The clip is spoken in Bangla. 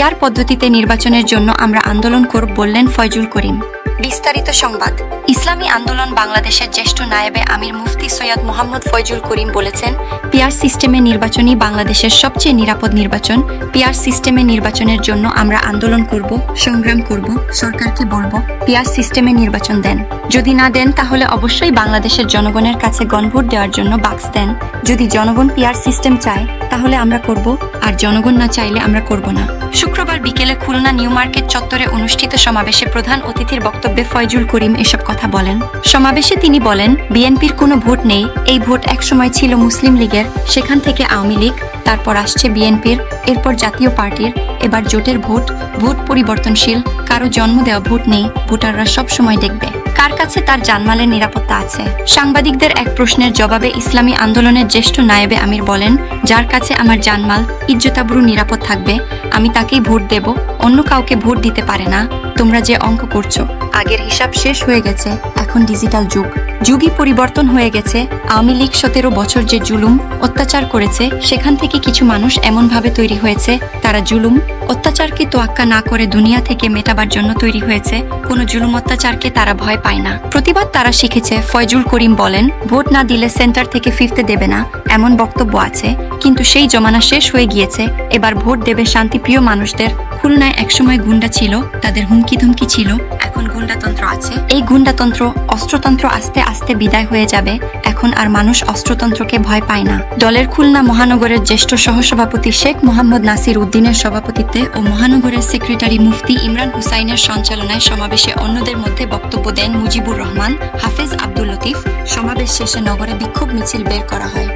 পিয়ার পদ্ধতিতে নির্বাচনের জন্য আমরা আন্দোলন করব বললেন ফয়জুল করিম। বিস্তারিত সংবাদ। ইসলামী আন্দোলন বাংলাদেশের জ্যেষ্ঠ নায়েবে আমির মুফতি সৈয়দ মোহাম্মদ ফয়জুল করিম বলেছেন পিয়ার সিস্টেমে নির্বাচনই বাংলাদেশের সবচেয়ে নিরাপদ নির্বাচন। পিয়ার সিস্টেমে নির্বাচনের জন্য আমরা আন্দোলন করব সংগ্রাম করব সরকারকে বলব পিয়ার সিস্টেমে নির্বাচন দেন। যদি না দেন তাহলে অবশ্যই বাংলাদেশের জনগণের কাছে গণভোট দেওয়ার জন্য বাক্স দেন। যদি জনগণ পিয়ার সিস্টেম চায় তাহলে আমরা করব, আর জনগণ না চাইলে আমরা করব না। শুক্রবার বিকেলে খুলনা নিউ মার্কেট চত্বরে অনুষ্ঠিত সমাবেশে প্রধান অতিথির বক্তব্যে ফয়জুল করিম এসব কথা বলেন। সমাবেশে তিনি বলেন, বিএনপির কোনো ভোট নেই, এই ভোট একসময় ছিল মুসলিম লীগের, সেখান থেকে আওয়ামী লীগ তারপর আসছে বিএনপির, এরপর জাতীয় পার্টির, এবার জোটের ভোট ভোট পরিবর্তনশীল, কারও জন্ম দেওয়া ভোট নেই, ভোটাররা সব সময় দেখবে। কার কাছে তার জানমালের নিরাপত্তা আছে? সাংবাদিকদের এক প্রশ্নের জবাবে ইসলামী আন্দোলনের জ্যেষ্ঠ নায়েবে আমির বলেন, যার কাছে আমার জানমাল, ইজ্জতাবরু নিরাপদ থাকবে আমি তাকেই ভোট দেব। অন্য কাউকে ভোট দিতে পারে না। তোমরা যে অঙ্ক করছ, আগের হিসাব শেষ হয়ে গেছে, এখন ডিজিটাল যুগ। যুগই পরিবর্তন হয়ে গেছে। আওয়ামী লীগ সতেরো বছর যে জুলুম, অত্যাচার করেছে, সেখান থেকে কিছু মানুষ এমনভাবে তৈরি হয়েছে, তারা জুলুম অত্যাচারকে তোয়াক্কা না করে দুনিয়া থেকে মেটাবার জন্য তৈরি হয়েছে কোনো জুলুম অত্যাচারকে তারা ভয় পায় না। প্রতিবাদ তারা শিখেছে, ফয়জুল করিম বলেন, ভোট না দিলে সেন্টার থেকে ফিরতে দেবে না। এমন বক্তব্য আছে, কিন্তু সেই জমানা শেষ হয়ে গিয়েছে। এবার ভোট দেবে শান্তিপ্রিয় মানুষদের। খুলনায় একসময় গুন্ডা ছিল, তাদের হুমকি ধুমকি ছিল, এখন গুন্ডাতন্ত্র আছে। এই গুন্ডাতন্ত্র অস্ত্রতন্ত্র আস্তে আস্তে বিদায় হয়ে যাবে, এখন আর মানুষ অস্ত্রতন্ত্রকে ভয় পায় না। দলের খুলনা মহানগরের জ্যেষ্ঠ সহসভাপতি শেখ মোহাম্মদ নাসির উদ্দিনের সভাপতিত্বে সাথে ও মহানগরের সেক্রেটারি মুফতি ইমরান হুসাইনের সঞ্চালনায় সমাবেশে অন্যদের মধ্যে বক্তব্য দেন মুজিবুর রহমান, হাফেজ আব্দুল লতিফ। সমাবেশ শেষে নগরে বিক্ষোভ মিছিল বের করা হয়।